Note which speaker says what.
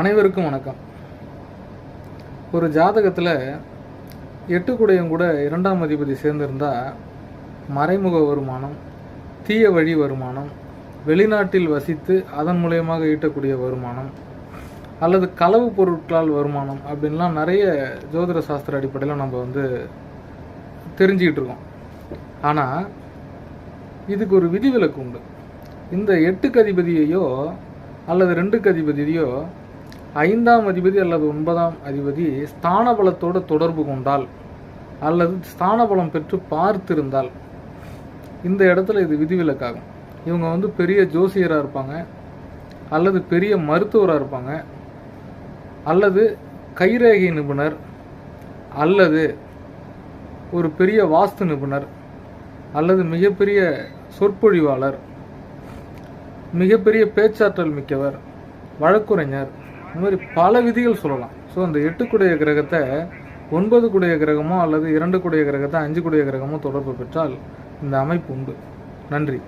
Speaker 1: அனைவருக்கும் வணக்கம். ஒரு ஜாதகத்தில் எட்டு குடையும் கூட இரண்டாம் அதிபதி சேர்ந்திருந்தா மறைமுக வருமானம் தீய வழி வருமானம் வெளிநாட்டில் வசித்து அதன் மூலயமாக ஈட்டக்கூடிய வருமானம் அல்லது களவு பொருட்களால் வருமானம் அப்படின்லாம் நிறைய ஜோதிட சாஸ்திர அடிப்படையில் நம்ம வந்து தெரிஞ்சுக்கிட்டு இருக்கோம். ஆனால் இதுக்கு ஒரு விதிவிலக்கு உண்டு. இந்த எட்டுக்கு அதிபதியையோ அல்லது ரெண்டுக்கு அதிபதியோ ஐந்தாம் அதிபதி அல்லது ஒன்பதாம் அதிபதி ஸ்தான பலத்தோடு தொடர்பு கொண்டால் அல்லது ஸ்தான பலம் பெற்று பார்த்திருந்தால் இந்த இடத்துல இது விதிவிலக்காகும். இவங்க வந்து பெரிய ஜோசியராக இருப்பாங்க அல்லது பெரிய மருத்துவராக இருப்பாங்க அல்லது கைரேகை நிபுணர் அல்லது ஒரு பெரிய வாஸ்து நிபுணர் அல்லது மிகப்பெரிய சொற்பொழிவாளர் மிகப்பெரிய பேச்சாற்றல் மிக்கவர் வழக்குரைஞர் இந்த மாதிரி பல விதிகள் சொல்லலாம். ஸோ அந்த எட்டுக்குடைய கிரகத்தை ஒன்பது குடைய கிரகமோ அல்லது இரண்டு குடைய கிரகத்தை அஞ்சு குடைய கிரகமோ தொடர்பு பெற்றால் இந்த அமைப்பு உண்டு. நன்றி.